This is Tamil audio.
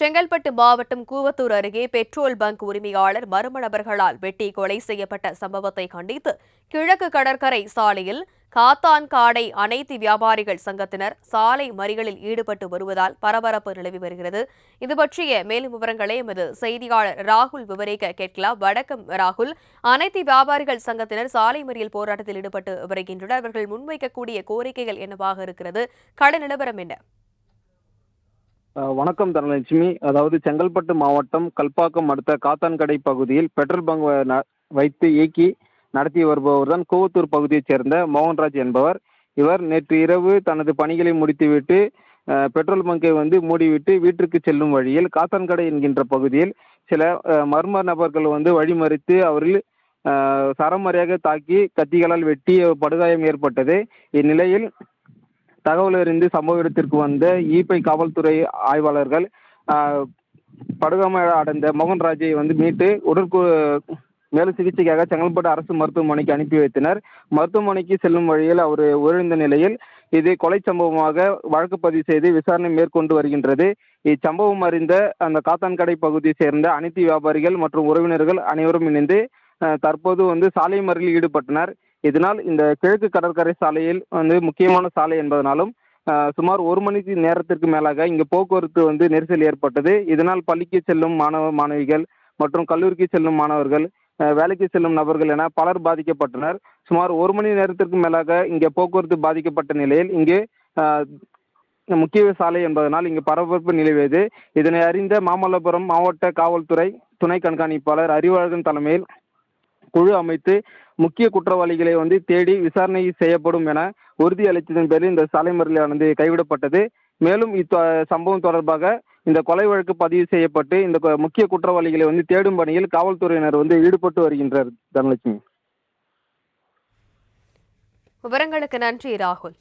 செங்கல்பட்டு மாவட்டம் கூவத்தூர் அருகே பெட்ரோல் பங்க் உரிமையாளர் மர்ம நபர்களால் வெட்டி கொலை செய்யப்பட்ட சம்பவத்தை கண்டித்து கிழக்கு கடற்கரை சாலையில் காத்தான்காடை அனைத்து வியாபாரிகள் சங்கத்தினர் சாலை மறிகளில் ஈடுபட்டு வருவதால் பரபரப்பு நிலவி வருகிறது. இது பற்றிய மேலும் விவரங்களை எமது செய்தியாளர் ராகுல் விவரிக்க கேட்கலாம். வடக்கம் ராகுல். அனைத்து வியாபாரிகள் சங்கத்தினர் சாலை மறியல் போராட்டத்தில் ஈடுபட்டு வருகின்றனர். அவர்கள் முன்வைக்கக்கூடிய கோரிக்கைகள் என்னவாக இருக்கிறது? கடன் நிலவரம் என்ன? வணக்கம் தனலட்சுமி. அதாவது செங்கல்பட்டு மாவட்டம் கல்பாக்கம் அடுத்த காத்தான்கடை பகுதியில் பெட்ரோல் பங்க் வ- ந- வைத்து இயக்கி நடத்தி வருபவர் தான் கூவத்தூர் பகுதியைச் சேர்ந்த மோகன்ராஜ் என்பவர். இவர் நேற்று இரவு தனது பணிகளை முடித்துவிட்டு பெட்ரோல் பங்கை வந்து மூடிவிட்டு வீட்டிற்கு செல்லும் வழியில் காத்தான்கடை என்கின்ற பகுதியில் சில மர்ம நபர்கள் வந்து வழிமறித்து அவர்கள் அஹ், சரமாரியாக தாக்கி கத்திகளால் வெட்டி படுகாயம் ஏற்பட்டது. இந்நிலையில் தகவல் அறிந்து சம்பவ இடத்திற்கு வந்த ஈப்பை காவல்துறை ஆய்வாளர்கள் ஆஹ், அடைந்த மோகன்ராஜை வந்து மீட்டு உடற்கு மேல் சிகிச்சைக்காக செங்கல்பட்டு அரசு மருத்துவமனைக்கு அனுப்பி வைத்தனர். மருத்துவமனைக்கு செல்லும் வழியில் அவர் உயிரிழந்த நிலையில் இது கொலை சம்பவமாக வழக்கு பதிவு செய்து விசாரணை மேற்கொண்டு வருகின்றது. இச்சம்பவம் அறிந்த அந்த காத்தான்கடை பகுதியை சேர்ந்த அனைத்து வியாபாரிகள் மற்றும் உறவினர்கள் அனைவரும் இணைந்து தற்போது வந்து சாலை மறியலில் ஈடுபட்டனர். இதனால் இந்த கிழக்கு கடற்கரை சாலையில் வந்து முக்கியமான சாலை என்பதனாலும் சுமார் ஒரு மணிக்கு நேரத்திற்கு மேலாக இங்கு போக்குவரத்து வந்து நெரிசல் ஏற்பட்டது. இதனால் பள்ளிக்கு செல்லும் மாணவ மாணவிகள் மற்றும் கல்லூரிக்கு செல்லும் மாணவர்கள் வேலைக்கு செல்லும் நபர்கள் என பலர் பாதிக்கப்பட்டனர். சுமார் ஒரு மணி நேரத்திற்கு மேலாக இங்கே போக்குவரத்து பாதிக்கப்பட்ட நிலையில் இங்கு முக்கிய சாலை என்பதனால் இங்கு பரபரப்பு நிலவியது. இதனை அறிந்த மாமல்லபுரம் மாவட்ட காவல்துறை துணை கண்காணிப்பாளர் அறிவழகன் தலைமையில் குழு அமைத்து முக்கிய குற்றவாளிகளை வந்து தேடி விசாரணை செய்யப்படும் என உறுதியளித்ததன் பேரில் இந்த சாலை மறியலானது கைவிடப்பட்டது. மேலும் இத்த சம்பவம் தொடர்பாக இந்த கொலை வழக்கு பதிவு செய்யப்பட்டு இந்த முக்கிய குற்றவாளிகளை வந்து தேடும் பணியில் காவல்துறையினர் வந்து ஈடுபட்டு வருகின்றனர் தனலட்சுமி. விவரங்களுக்கு நன்றி ராகுல்.